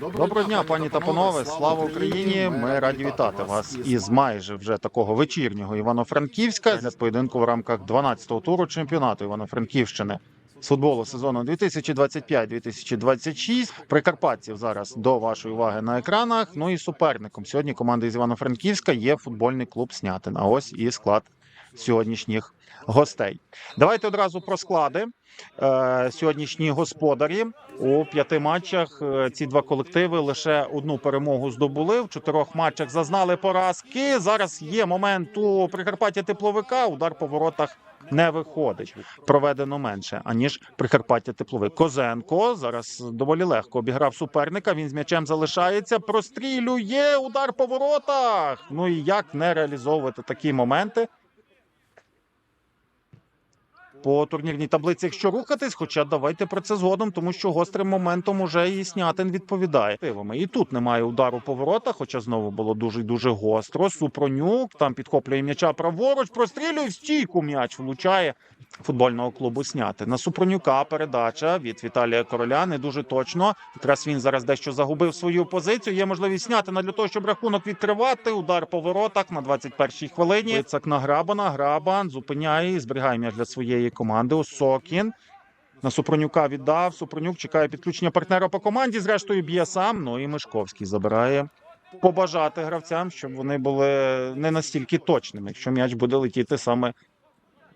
Доброго дня, пані та панове. Слава Україні! Ми раді вітати вас із майже вже такого вечірнього Івано-Франківська для поєдинку в рамках 12-го туру чемпіонату Івано-Франківщини з футболу сезону 2025-2026. Прикарпатців зараз до вашої уваги на екранах. Ну і суперником сьогодні команди з Івано-Франківська є футбольний клуб Снятин. А ось і склад сьогоднішніх гостей. Давайте одразу про склади. Е, сьогоднішні господарі у п'яти матчах. е, Ці два колективи лише одну перемогу здобули. В чотирьох матчах зазнали поразки. Зараз є момент у Прикарпаття тепловика. Удар по воротах не виходить. Проведено менше аніж Прикарпаття тепловик. Козенко зараз доволі легко обіграв суперника. Він з м'ячем залишається. Прострілює удар по воротах. Ну і як не реалізовувати такі моменти? По турнірній таблиці, якщо рухатись, хоча давайте про це згодом, тому що гострим моментом уже і Снятин відповідає. І тут немає удару по воротах, хоча знову було дуже дуже гостро. Супронюк там підхоплює м'яча праворуч, прострілює в стійку. М'яч влучає футбольного клубу Снятин. На Супронюка передача від Віталія Короля не дуже точно. Якраз він зараз дещо загубив свою позицію. Є можливість Снятина для того, щоб рахунок відкривати. Удар по воротах на 21-й хвилині. Лицак на Грабана. Грабан зупиняє і зберігає м'яч для своєї команди. Осокін. На Супронюка віддав. Супронюк чекає підключення партнера по команді. Зрештою б'є сам. Ну і Мишковський забирає. Побажати гравцям, щоб вони були не настільки точними, якщо м'яч буде летіти саме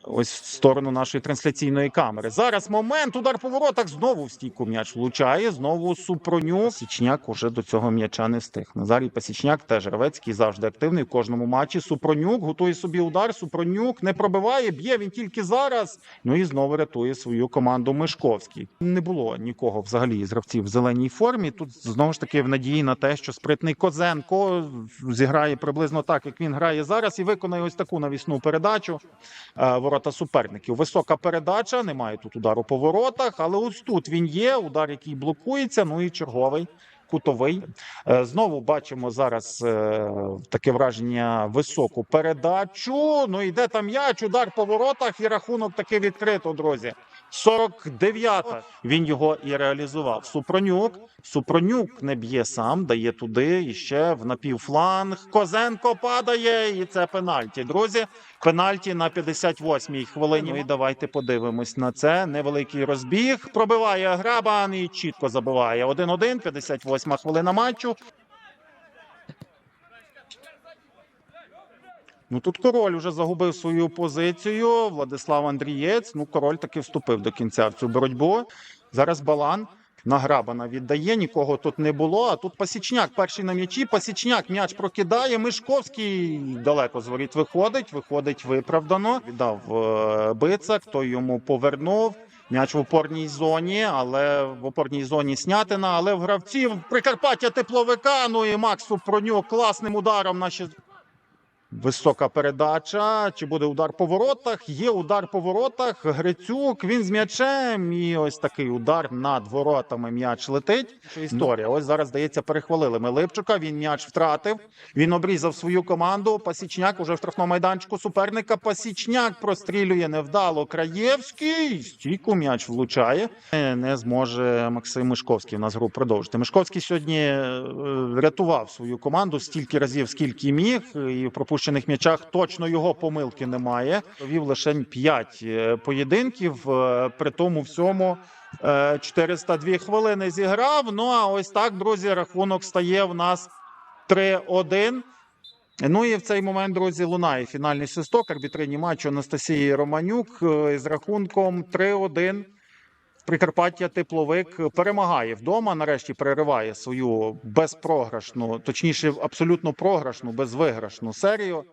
ось в сторону нашої трансляційної камери. Зараз момент, удар по воротах. Знову в стійку м'яч влучає. Знову Супронюк. Січняк уже до цього м'яча не встиг. Назарій Пасічняк теж гравецький, завжди активний в кожному матчі. Супронюк готує собі удар. Супронюк не пробиває, б'є він тільки зараз. Ну і знову рятує свою команду Мишковський. Не було нікого взагалі з гравців в зеленій формі. Тут знову ж таки в надії на те, що спритний Козенко зіграє приблизно так, як він грає зараз, і виконає ось таку навісну передачу е, ворота суперників. Висока передача, немає тут удару по воротах, але ось тут він є. Удар, який блокується. Ну і черговий. Кутовий Е, знову бачимо зараз е, таке враження високу передачу. Ну йде там м'яч, удар по воротах, і рахунок таки відкрито, друзі. 49-та. Він його і реалізував. Супронюк. Супронюк не б'є сам, дає туди і ще в напівфланг. Козенко падає, і це пенальті. Друзі, пенальті на 58-й хвилині. І давайте подивимось на це. Невеликий розбіг. Пробиває Грабан і чітко забиває. 1-1, 58 хвилина матчу. Ну тут король уже загубив свою позицію. Владислав Андрієць. Ну, король таки вступив до кінця в цю боротьбу. Зараз балан. На Грабана віддає, нікого тут не було. А тут Пасічняк перший на м'ячі. Пасічняк м'яч прокидає. Мишковський далеко з воріт виходить. Виходить виправдано. Віддав е, бицак, той йому повернув. М'яч в опорній зоні, але в опорній зоні снятина. Але в гравців Прикарпаття тепловика. Ну і Макс Супронюк класним ударом наші Висока передача. Чи буде удар по воротах? Є удар по воротах. Грицюк. Він з м'ячем. І ось такий удар над воротами. М'яч летить. Історія. Ось зараз здається, перехвалили ми Липчука. Він м'яч втратив. Він обрізав свою команду. Пасічняк уже в штрафному майданчику суперника. Пасічняк прострілює невдало. Краєвський. Стійку м'яч влучає. Не- Не зможе Максим Мишковський в нас гру продовжити. Мишковський сьогодні е, рятував свою команду стільки разів, скільки міг, і в пропущених м'ячах точно його помилки немає. Провів лише 5 поєдинків. е, При тому всьому е, 402 хвилини зіграв. Ну а ось так, друзі, рахунок стає в нас 3-1. Ну і в цей момент, друзі, лунає фінальний свисток арбітрині матчу Анастасії Романюк е, з рахунком 3-1. Прикарпаття тепловик перемагає вдома. Нарешті перериває свою безпрограшну, точніше, абсолютно програшну, безвиграшну серію.